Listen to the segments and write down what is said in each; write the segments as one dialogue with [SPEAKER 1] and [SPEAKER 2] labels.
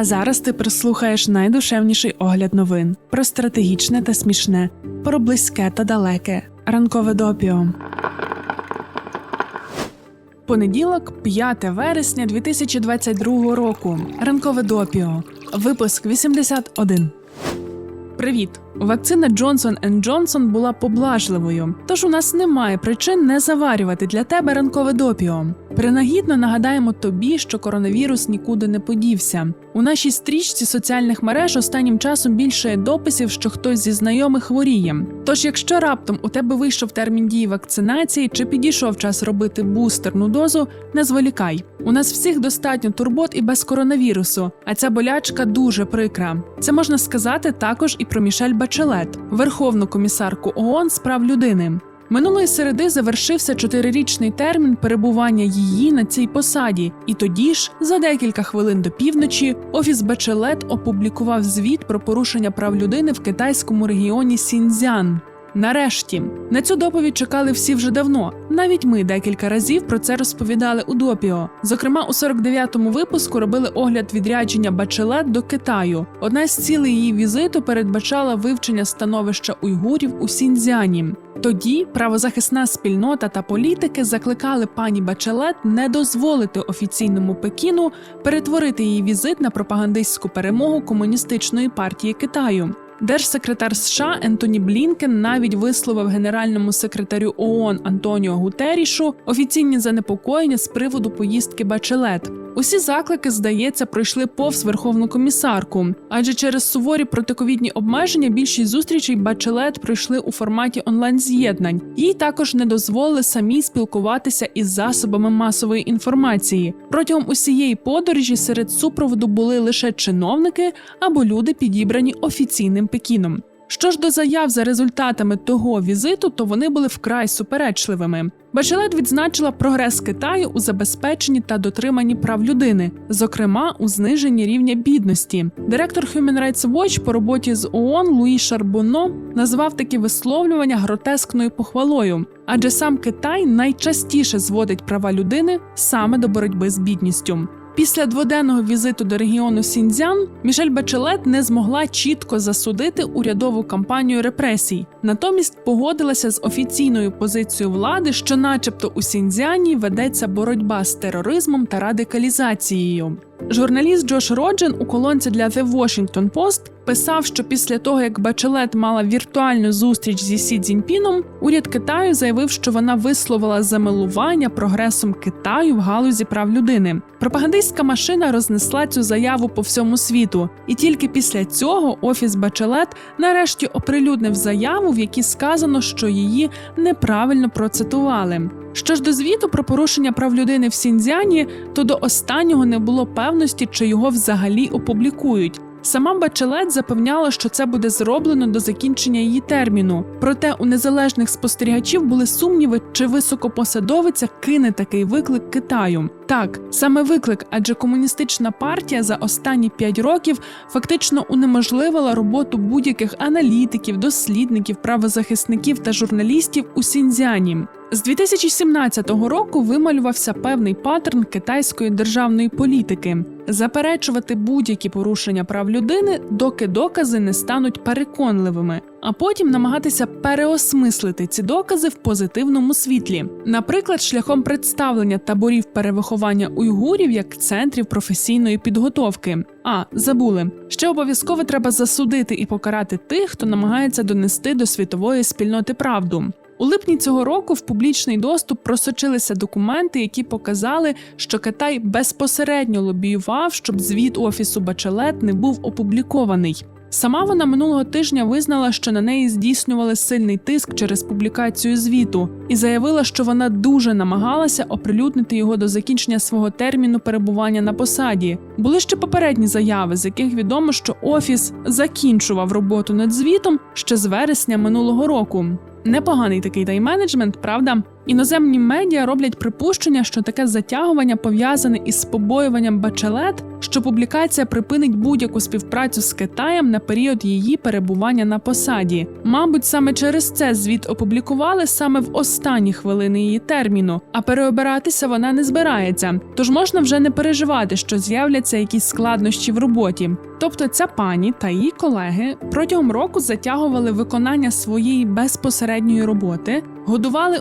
[SPEAKER 1] А зараз ти прислухаєш найдушевніший огляд новин про стратегічне та смішне, про близьке та далеке. Ранкове допіо. Понеділок, 5 вересня 2022 року. Ранкове допіо. Випуск 81. Привіт! Вакцина Johnson Johnson була поблажливою, тож у нас немає причин не заварювати для тебе ранкове допіо. Принагідно нагадаємо тобі, що коронавірус нікуди не подівся. У нашій стрічці соціальних мереж останнім часом більше дописів, що хтось зі знайомих хворіє. Тож, якщо раптом у тебе вийшов термін дії вакцинації чи підійшов час робити бустерну дозу, не зволікай. У нас всіх достатньо турбот і без коронавірусу, а ця болячка дуже прикра. Це можна сказати також і про Мішель Бачелет, верховну комісарку ООН з прав людини. Минулої середи завершився чотирирічний термін перебування її на цій посаді, і тоді ж, за декілька хвилин до півночі, офіс Бачелет опублікував звіт про порушення прав людини в китайському регіоні Сіньцзян. Нарешті на цю доповідь чекали всі вже давно. Навіть ми декілька разів про це розповідали у допіо. Зокрема, у 49-му випуску робили огляд відрядження Бачелет до Китаю. Одна з цілей її візиту передбачала вивчення становища уйгурів у Сіньцзяні. Тоді правозахисна спільнота та політики закликали пані Бачелет не дозволити офіційному Пекіну перетворити її візит на пропагандистську перемогу комуністичної партії Китаю. Держсекретар США Ентоні Блінкен навіть висловив генеральному секретарю ООН Антоніо Гутерішу офіційні занепокоєння з приводу поїздки Бачелет. Усі заклики, здається, пройшли повз верховну комісарку, адже через суворі протиковідні обмеження більшість зустрічей Бачелет пройшли у форматі онлайн-з'єднань. Їй також не дозволили самі спілкуватися із засобами масової інформації. Протягом усієї подорожі серед супроводу були лише чиновники або люди, підібрані офіційним Пекіном. Що ж до заяв за результатами того візиту, то вони були вкрай суперечливими. Бачелет відзначила прогрес Китаю у забезпеченні та дотриманні прав людини, зокрема у зниженні рівня бідності. Директор Human Rights Watch по роботі з ООН Луї Шарбоно назвав такі висловлювання гротескною похвалою, адже сам Китай найчастіше зводить права людини саме до боротьби з бідністю. Після дводенного візиту до регіону Сіньцзян Мішель Бачелет не змогла чітко засудити урядову кампанію репресій, натомість погодилася з офіційною позицією влади, що, начебто, у Сіньцзяні ведеться боротьба з тероризмом та радикалізацією. Журналіст Джош Роджен у колонці для The Washington Post писав, що після того, як Бачелет мала віртуальну зустріч зі Сі Цзіньпіном, уряд Китаю заявив, що вона висловила замилування прогресом Китаю в галузі прав людини. Пропагандистська машина рознесла цю заяву по всьому світу, і тільки після цього офіс Бачелет нарешті оприлюднив заяву, в якій сказано, що її неправильно процитували. Що ж до звіту про порушення прав людини в Сіньцзяні, то до останнього не було певності, чи його взагалі опублікують. Сама Бачелет запевняла, що це буде зроблено до закінчення її терміну. Проте у незалежних спостерігачів були сумніви, чи високопосадовиця кине такий виклик Китаю. Так, саме виклик, адже комуністична партія за останні п'ять років фактично унеможливила роботу будь-яких аналітиків, дослідників, правозахисників та журналістів у Сіньцзяні. З 2017 року вималювався певний паттерн китайської державної політики заперечувати будь-які порушення прав людини, доки докази не стануть переконливими, а потім намагатися переосмислити ці докази в позитивному світлі, наприклад, шляхом представлення таборів перевиховання уйгурів як центрів професійної підготовки. А забули ще обов'язково треба засудити і покарати тих, хто намагається донести до світової спільноти правду. У липні цього року в публічний доступ просочилися документи, які показали, що Китай безпосередньо лобіював, щоб звіт офісу Бачелет не був опублікований. Сама вона минулого тижня визнала, що на неї здійснювали сильний тиск через публікацію звіту, і заявила, що вона дуже намагалася оприлюднити його до закінчення свого терміну перебування на посаді. Були ще попередні заяви, з яких відомо, що офіс закінчував роботу над звітом ще з вересня минулого року. Непоганий такий тайм-менеджмент, правда? Іноземні медіа роблять припущення, що таке затягування пов'язане із побоюванням Бачелет, що публікація припинить будь-яку співпрацю з Китаєм на період її перебування на посаді. Мабуть, саме через це звіт опублікували саме в останні хвилини її терміну, а переобиратися вона не збирається. Тож можна вже не переживати, що з'являться якісь складнощі в роботі. Тобто ця пані та її колеги протягом року затягували виконання своєї безпосередньої роботи, годували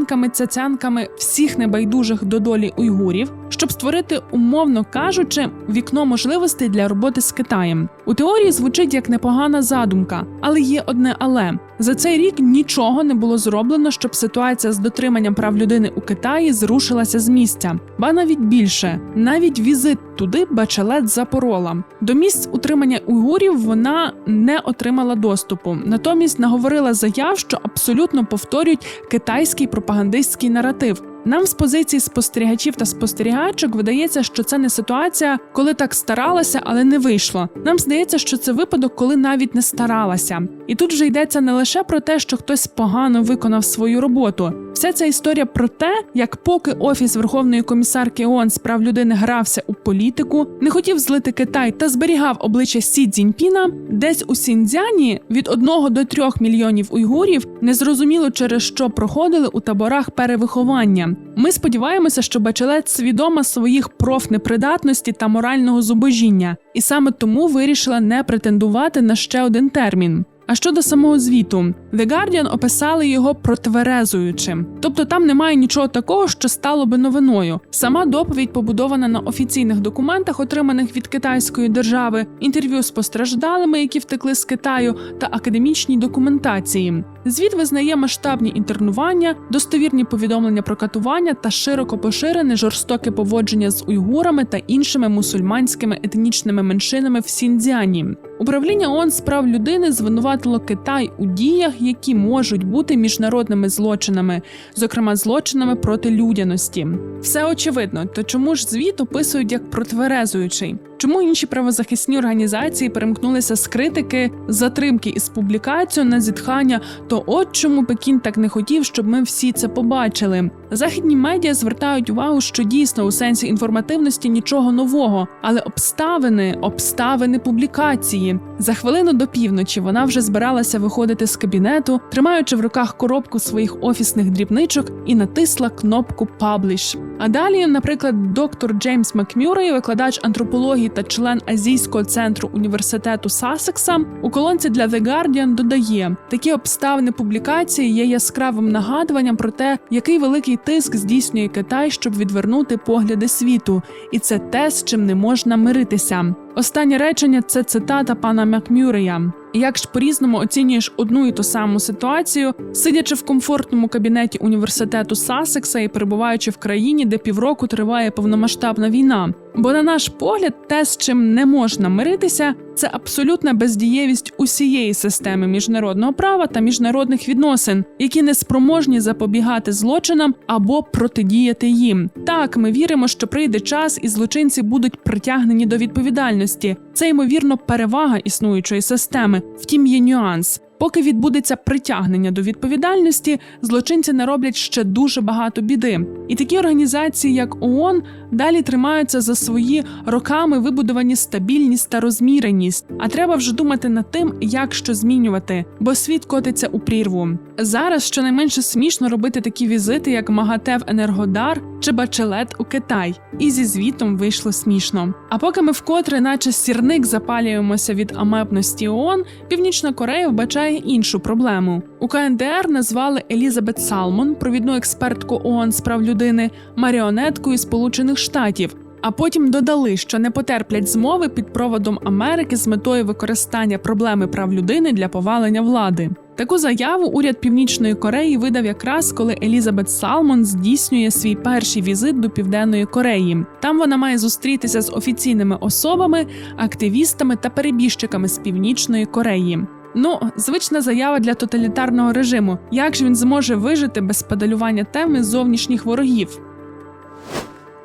[SPEAKER 1] обіцянками цяцянками всіх небайдужих до долі уйгурів, щоб створити, умовно кажучи, вікно можливостей для роботи з Китаєм. У теорії звучить як непогана задумка, але є одне але за цей рік нічого не було зроблено, щоб ситуація з дотриманням прав людини у Китаї зрушилася з місця. Ба навіть більше, навіть візит туди Бачелет запорола. До місць утримання уйгурів вона не отримала доступу. Натомість наговорила заяв, що абсолютно повторюють китайський пропагандистський наратив. Нам з позиції спостерігачів та спостерігачок видається, що це не ситуація, коли так старалася, але не вийшло. Нам здається, що це випадок, коли навіть не старалася. І тут вже йдеться не лише про те, що хтось погано виконав свою роботу. Вся ця історія про те, як поки офіс Верховної комісарки ООН з прав людини грався у політику, не хотів злити Китай та зберігав обличчя Сі Цзіньпіна, десь у Сіньцзяні від 1 до 3 мільйонів уйгурів незрозуміло через що проходили у таборах перевиховання. Ми сподіваємося, що Бачелет свідома своїх профнепридатності та морального зубожіння, і саме тому вирішила не претендувати на ще один термін. А щодо самого звіту, The Guardian описали його протверезуючим, тобто там немає нічого такого, що стало би новиною. Сама доповідь побудована на офіційних документах, отриманих від китайської держави, інтерв'ю з постраждалими, які втекли з Китаю, та академічній документації. Звіт визнає масштабні інтернування, достовірні повідомлення про катування та широко поширене жорстоке поводження з уйгурами та іншими мусульманськими етнічними меншинами в Сіньцзяні. Управління ООН з прав людини звинуватило Китай у діях, які можуть бути міжнародними злочинами, зокрема злочинами проти людяності. Все очевидно, то чому ж звіт описують як протверезуючий? Чому інші правозахисні організації перемкнулися з критики, затримки із публікацією на зітхання? То от чому Пекін так не хотів, щоб ми всі це побачили. Західні медіа звертають увагу, що дійсно у сенсі інформативності нічого нового, але обставини, обставини публікації. За хвилину до півночі вона вже збиралася виходити з кабінету, тримаючи в руках коробку своїх офісних дрібничок і натисла кнопку Publish. А далі, наприклад, доктор Джеймс Макмюррей, викладач антропології та член Азійського центру університету Сассекса, у колонці для The Guardian додає, такі обставини публікації є яскравим нагадуванням про те, який великий тиск здійснює Китай, щоб відвернути погляди світу, і це те, з чим не можна миритися. Останнє речення це цитата пана Макмюрея. Як ж по-різному оцінюєш одну і ту саму ситуацію, сидячи в комфортному кабінеті університету Сасекса і перебуваючи в країні, де півроку триває повномасштабна війна? Бо, на наш погляд, те, з чим не можна миритися, це абсолютна бездієвість усієї системи міжнародного права та міжнародних відносин, які не спроможні запобігати злочинам або протидіяти їм. Так, ми віримо, що прийде час, і злочинці будуть притягнені до відповідальності. Це ймовірно перевага існуючої системи. Втім, є нюанс. Поки відбудеться притягнення до відповідальності, злочинці нароблять ще дуже багато біди. І такі організації, як ООН, далі тримаються за свої роками вибудовані стабільність та розміреність. А треба вже думати над тим, як що змінювати, бо світ котиться у прірву. Зараз щонайменше смішно робити такі візити, як МАГАТЕ в Енергодар чи Бачелет у Китай, і зі звітом вийшло смішно. А поки ми вкотре, наче сірник, запалюємося від амебності ООН, Північна Корея вбачає іншу проблему. У КНДР назвали Елізабет Салмон, провідну експертку ООН з прав людини, маріонеткою Сполучених Штатів. А потім додали, що не потерплять змови під проводом Америки з метою використання проблеми прав людини для повалення влади. Таку заяву уряд Північної Кореї видав якраз коли Елізабет Салмон здійснює свій перший візит до Південної Кореї. Там вона має зустрітися з офіційними особами, активістами та перебіжчиками з Північної Кореї. Ну, звична заява для тоталітарного режиму. Як ж він зможе вижити без педалювання теми зовнішніх ворогів?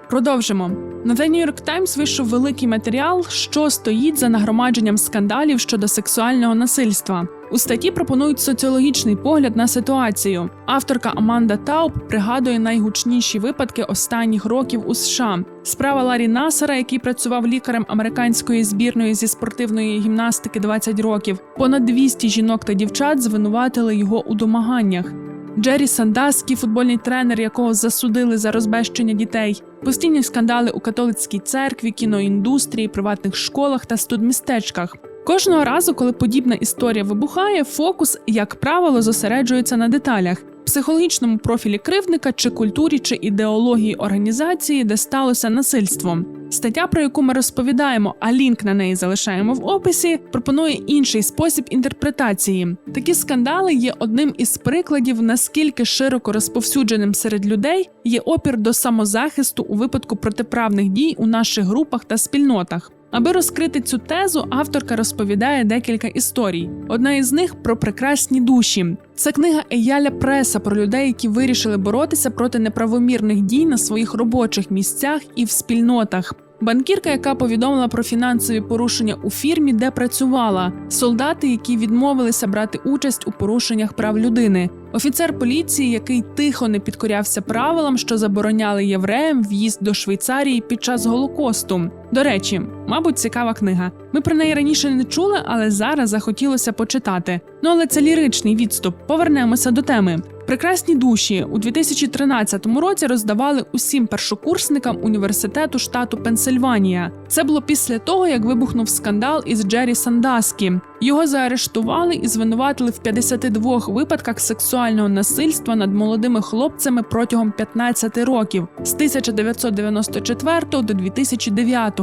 [SPEAKER 1] Продовжимо. На The New York вийшов великий матеріал, що стоїть за нагромадженням скандалів щодо сексуального насильства. У статті пропонують соціологічний погляд на ситуацію. Авторка Аманда Тауб пригадує найгучніші випадки останніх років у США. Справа Ларі Насара, який працював лікарем американської збірної зі спортивної гімнастики 20 років. Понад 200 жінок та дівчат звинуватили його у домаганнях. Джері Сандаскі, футбольний тренер, якого засудили за розбещення дітей, постійні скандали у католицькій церкві, кіноіндустрії, приватних школах та студмістечках. Кожного разу, коли подібна історія вибухає, фокус, як правило, зосереджується на деталях. Психологічному профілі кривдника чи культурі чи ідеології організації, де сталося насильство. Стаття, про яку ми розповідаємо, а лінк на неї залишаємо в описі, пропонує інший спосіб інтерпретації. Такі скандали є одним із прикладів, наскільки широко розповсюдженим серед людей є опір до самозахисту у випадку протиправних дій у наших групах та спільнотах. Аби розкрити цю тезу, авторка розповідає декілька історій. Одна із них про прекрасні душі. Це книга Еяля Преса про людей, які вирішили боротися проти неправомірних дій на своїх робочих місцях і в спільнотах. Банкірка, яка повідомила про фінансові порушення у фірмі, де працювала, солдати, які відмовилися брати участь у порушеннях прав людини, офіцер поліції, який тихо не підкорявся правилам, що забороняли євреям в'їзд до Швейцарії під час голокосту. До речі, мабуть, цікава книга. Ми про неї раніше не чули, але зараз захотілося почитати. Ну але це ліричний відступ. Повернемося до теми. Прекрасні душі у 2013 році роздавали усім першокурсникам університету штату Пенсильванія. Це було після того, як вибухнув скандал із Джері Сандаскі. Його заарештували і звинуватили в 52 випадках сексуального насильства над молодими хлопцями протягом 15 років з 1994 до 2009.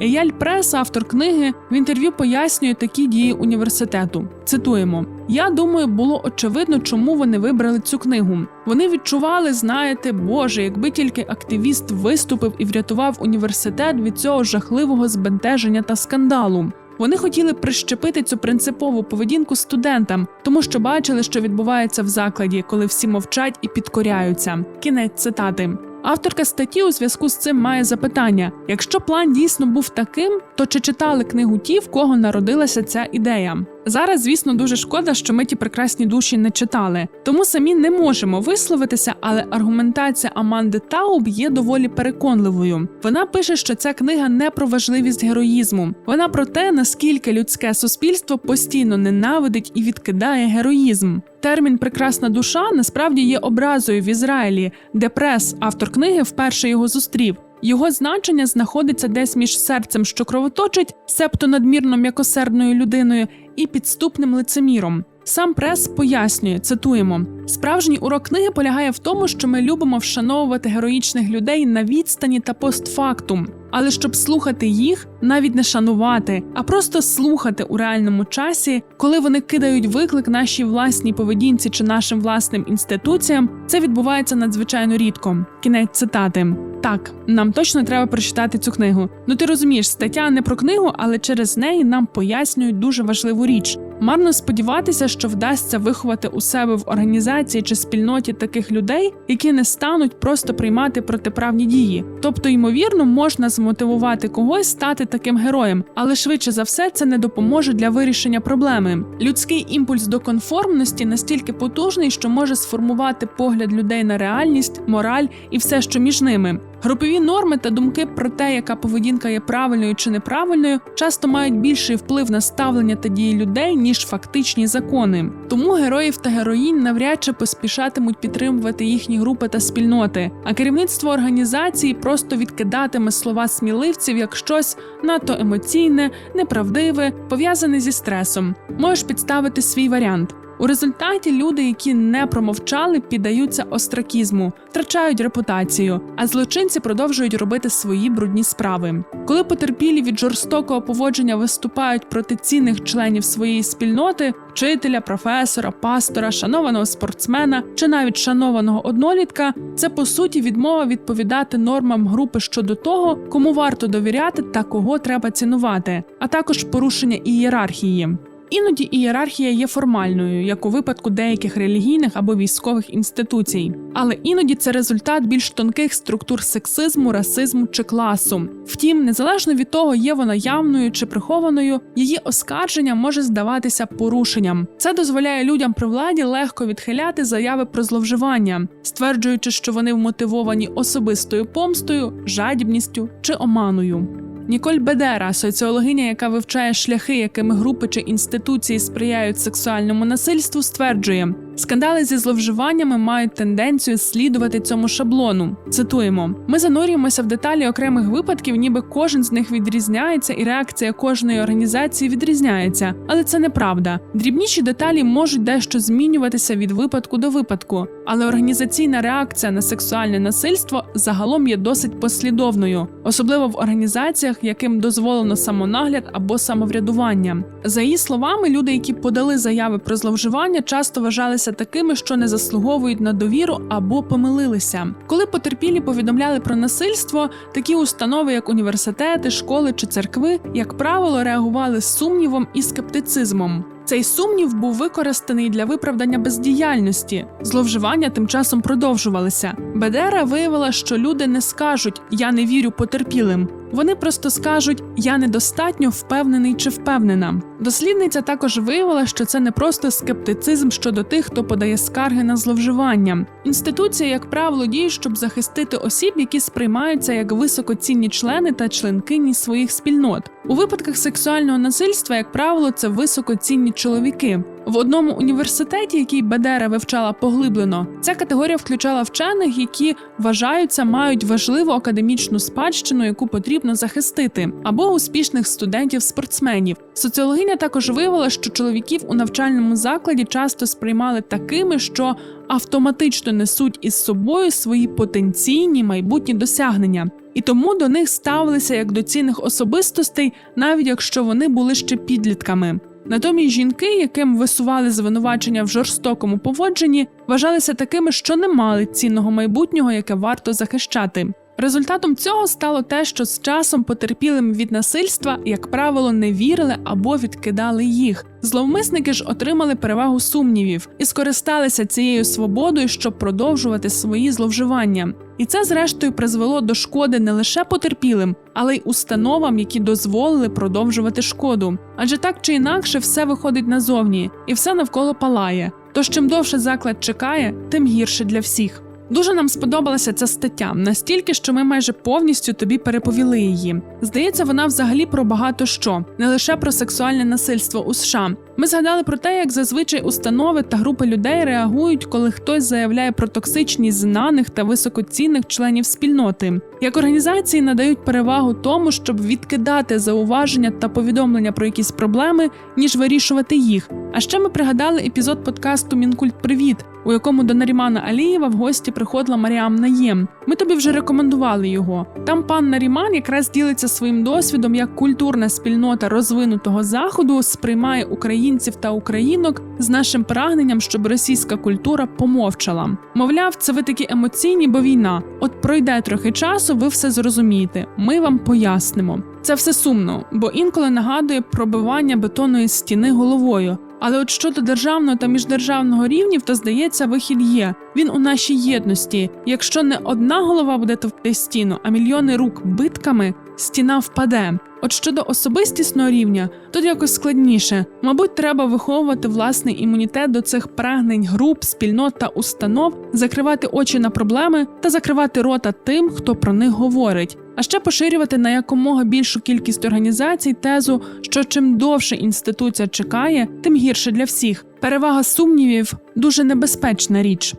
[SPEAKER 1] Еяль Прес, автор книги, в інтерв'ю пояснює такі дії університету. Цитуємо: я думаю, було очевидно, чому вони вибрали цю книгу. Вони відчували, знаєте, Боже, якби тільки активіст виступив і врятував університет від цього жахливого збентеження та скандалу. Вони хотіли прищепити цю принципову поведінку студентам, тому що бачили, що відбувається в закладі, коли всі мовчать і підкоряються. Кінець цитати. Авторка статті у зв'язку з цим має запитання: якщо план дійсно був таким, то чи читали книгу ті, в кого народилася ця ідея? Зараз, звісно, дуже шкода, що ми ті прекрасні душі не читали, тому самі не можемо висловитися, але аргументація Аманди Тауб є доволі переконливою. Вона пише, що ця книга не про важливість героїзму, вона про те, наскільки людське суспільство постійно ненавидить і відкидає героїзм. Термін прекрасна душа насправді є образою в Ізраїлі, де прес, автор книги, вперше його зустрів. Його значення знаходиться десь між серцем, що кровоточить, себто надмірно м'якосердною людиною, і підступним лицеміром. Сам прес пояснює, цитуємо: справжній урок книги полягає в тому, що ми любимо вшановувати героїчних людей на відстані та постфактум. Але щоб слухати їх, навіть не шанувати, а просто слухати у реальному часі, коли вони кидають виклик нашій власній поведінці чи нашим власним інституціям, це відбувається надзвичайно рідко. Кінець цитати. Так, нам точно треба прочитати цю книгу. Ну ти розумієш, стаття не про книгу, але через неї нам пояснюють дуже важливу річ. Марно сподіватися, що вдасться виховати у себе в організації чи спільноті таких людей, які не стануть просто приймати протиправні дії. Тобто, ймовірно, можна змотивувати когось стати таким героєм, але швидше за все це не допоможе для вирішення проблеми. Людський імпульс до конформності настільки потужний, що може сформувати погляд людей на реальність, мораль і все, що між ними. Групові норми та думки про те, яка поведінка є правильною чи неправильною, часто мають більший вплив на ставлення та дії людей, ніж фактичні закони. Тому героїв та героїнь навряд чи поспішатимуть підтримувати їхні групи та спільноти, а керівництво організації просто відкидатиме слова сміливців як щось надто емоційне, неправдиве, пов'язане зі стресом. Можеш підставити свій варіант. У результаті люди, які не промовчали, піддаються остракізму, втрачають репутацію, а злочинці продовжують робити свої брудні справи. Коли потерпілі від жорстокого поводження виступають проти цінних членів своєї спільноти, вчителя, професора, пастора, шанованого спортсмена чи навіть шанованого однолітка, це по суті відмова відповідати нормам групи щодо того, кому варто довіряти та кого треба цінувати, а також порушення ієрархії. Іноді ієрархія є формальною, як у випадку деяких релігійних або військових інституцій, але іноді це результат більш тонких структур сексизму, расизму чи класу. Втім, незалежно від того, є вона явною чи прихованою, її оскарження може здаватися порушенням. Це дозволяє людям при владі легко відхиляти заяви про зловживання, стверджуючи, що вони вмотивовані особистою помстою, жадібністю чи оманою. Ніколь Бедера, соціологиня, яка вивчає шляхи, якими групи чи інституції сприяють сексуальному насильству, стверджує, скандали зі зловживаннями мають тенденцію слідувати цьому шаблону. Цитуємо: ми занурюємося в деталі окремих випадків, ніби кожен з них відрізняється, і реакція кожної організації відрізняється, але це неправда. Дрібніші деталі можуть дещо змінюватися від випадку до випадку, але організаційна реакція на сексуальне насильство загалом є досить послідовною, особливо в організаціях, яким дозволено самонагляд або самоврядування. За її словами, люди, які подали заяви про зловживання, часто вважалися такими, що не заслуговують на довіру або помилилися. Коли потерпілі повідомляли про насильство, такі установи, як університети, школи чи церкви, як правило, реагували з сумнівом і скептицизмом. Цей сумнів був використаний для виправдання бездіяльності. Зловживання тим часом продовжувалися. Бедера виявила, що люди не скажуть Я не вірю потерпілим. Вони просто скажуть Я недостатньо впевнений чи впевнена. Дослідниця також виявила, що це не просто скептицизм щодо тих, хто подає скарги на зловживання. Інституція, як правило, діє, щоб захистити осіб, які сприймаються як високоцінні члени та членкині своїх спільнот. У випадках сексуального насильства, як правило, це високоцінні чоловіки. В одному університеті, який Бедера вивчала поглиблено, ця категорія включала вчених, які вважаються мають важливу академічну спадщину, яку потрібно захистити, або успішних студентів-спортсменів. Соціологиня також виявила, що чоловіків у навчальному закладі часто сприймали такими, що автоматично несуть із собою свої потенційні майбутні досягнення. І тому до них ставилися як до цінних особистостей, навіть якщо вони були ще підлітками. Натомість жінки, яким висували звинувачення в жорстокому поводженні, вважалися такими, що не мали цінного майбутнього, яке варто захищати. Результатом цього стало те, що з часом потерпілим від насильства, як правило, не вірили або відкидали їх. Зловмисники ж отримали перевагу сумнівів і скористалися цією свободою, щоб продовжувати свої зловживання. І це, зрештою, призвело до шкоди не лише потерпілим, але й установам, які дозволили продовжувати шкоду. Адже так чи інакше все виходить назовні, і все навколо палає. Тож чим довше заклад чекає, тим гірше для всіх. Дуже нам сподобалася ця стаття настільки, що ми майже повністю тобі переповіли її. Здається, вона взагалі про багато що, не лише про сексуальне насильство у США. Ми згадали про те, як зазвичай установи та групи людей реагують, коли хтось заявляє про токсичність знаних та високоцінних членів спільноти. Як організації надають перевагу тому, щоб відкидати зауваження та повідомлення про якісь проблеми, ніж вирішувати їх. А ще ми пригадали епізод подкасту Мінкульт Привіт, у якому до Нарімана Алієва в гості приходила Маріам Наєм. Ми тобі вже рекомендували його. Там пан Наріман якраз ділиться своїм досвідом, як культурна спільнота розвинутого заходу сприймає українців та українок з нашим прагненням, щоб російська культура помовчала. Мовляв, це ви такі емоційні, бо війна. От пройде трохи часу, ви все зрозумієте. Ми вам пояснимо. Це все сумно, бо інколи нагадує пробивання бетонної стіни головою. Але от щодо державного та міждержавного рівнів, то здається, вихід є. Він у нашій єдності. Якщо не одна голова буде товкти стіну, а мільйони рук битками, стіна впаде. От щодо особистісного рівня, тут якось складніше. Мабуть, треба виховувати власний імунітет до цих прагнень груп, спільнот та установ, закривати очі на проблеми та закривати рота тим, хто про них говорить. А ще поширювати на якомога більшу кількість організацій тезу, що чим довше інституція чекає, тим гірше для всіх. Перевага сумнівів дуже небезпечна річ.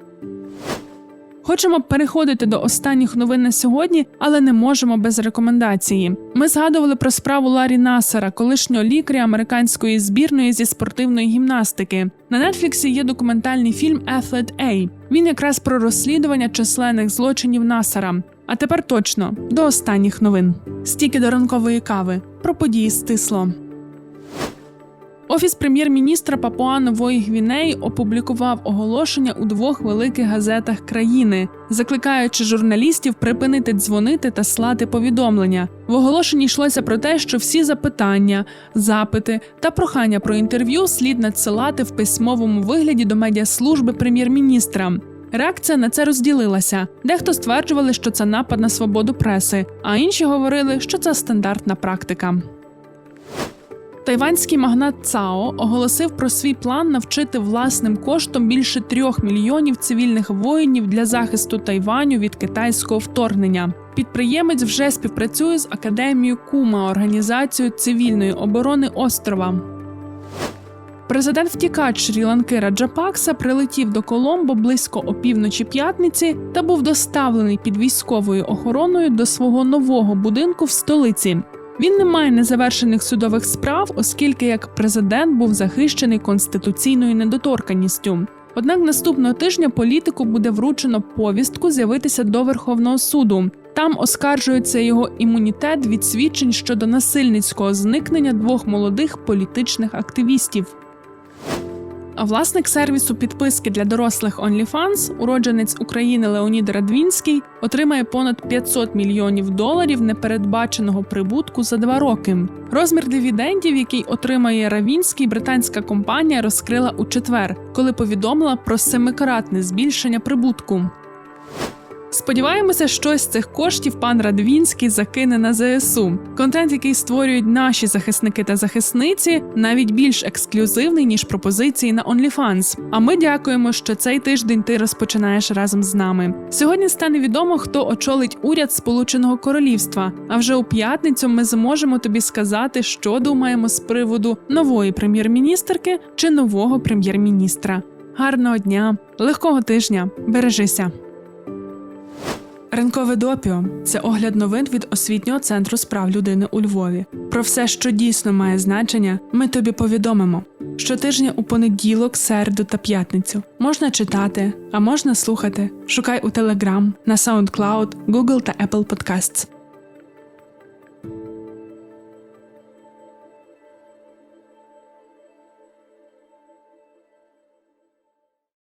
[SPEAKER 1] Хочемо переходити до останніх новин на сьогодні, але не можемо без рекомендації. Ми згадували про справу Ларі Насара, колишнього лікаря американської збірної зі спортивної гімнастики. На Нетфліксі є документальний фільм Athlete A. Він якраз про розслідування численних злочинів Насара. А тепер точно до останніх новин. Стільки до ранкової кави про події стисло. Офіс прем'єр-міністра Папуа Нової Гвінеї опублікував оголошення у двох великих газетах країни, закликаючи журналістів припинити дзвонити та слати повідомлення. В оголошенні йшлося про те, що всі запитання, запити та прохання про інтерв'ю слід надсилати в письмовому вигляді до медіаслужби прем'єр-міністра. Реакція на це розділилася. Дехто стверджували, що це напад на свободу преси, а інші говорили, що це стандартна практика. Тайванський магнат ЦАО оголосив про свій план навчити власним коштом більше трьох мільйонів цивільних воїнів для захисту Тайваню від китайського вторгнення. Підприємець вже співпрацює з академією Кума, організацією цивільної оборони острова. Президент втікач Шрі-Ланки Раджапакса прилетів до Коломбо близько опівночі п'ятниці та був доставлений під військовою охороною до свого нового будинку в столиці. Він не має незавершених судових справ, оскільки як президент був захищений конституційною недоторканністю. Однак наступного тижня політику буде вручено повістку з'явитися до Верховного суду. Там оскаржується його імунітет від свідчень щодо насильницького зникнення двох молодих політичних активістів. А власник сервісу підписки для дорослих OnlyFans, уродженець України Леонід Радвінський, отримає понад 500 мільйонів доларів непередбаченого прибутку за два роки. Розмір дивідендів, який отримає Равінський, британська компанія розкрила у четвер, коли повідомила про семикратне збільшення прибутку. Сподіваємося, що з цих коштів пан Радвінський закине на ЗСУ. Контент, який створюють наші захисники та захисниці, навіть більш ексклюзивний ніж пропозиції на OnlyFans. А ми дякуємо, що цей тиждень ти розпочинаєш разом з нами. Сьогодні стане відомо, хто очолить уряд Сполученого Королівства. А вже у п'ятницю ми зможемо тобі сказати, що думаємо з приводу нової прем'єр-міністерки чи нового прем'єр-міністра. Гарного дня, легкого тижня, бережися. Ранкове допіо це огляд новин від освітнього центру справ людини у Львові. Про все, що дійсно має значення, ми тобі повідомимо. Щотижня у понеділок, середу та п'ятницю можна читати, а можна слухати. Шукай у Telegram, на SoundCloud, Google та Apple Podcasts.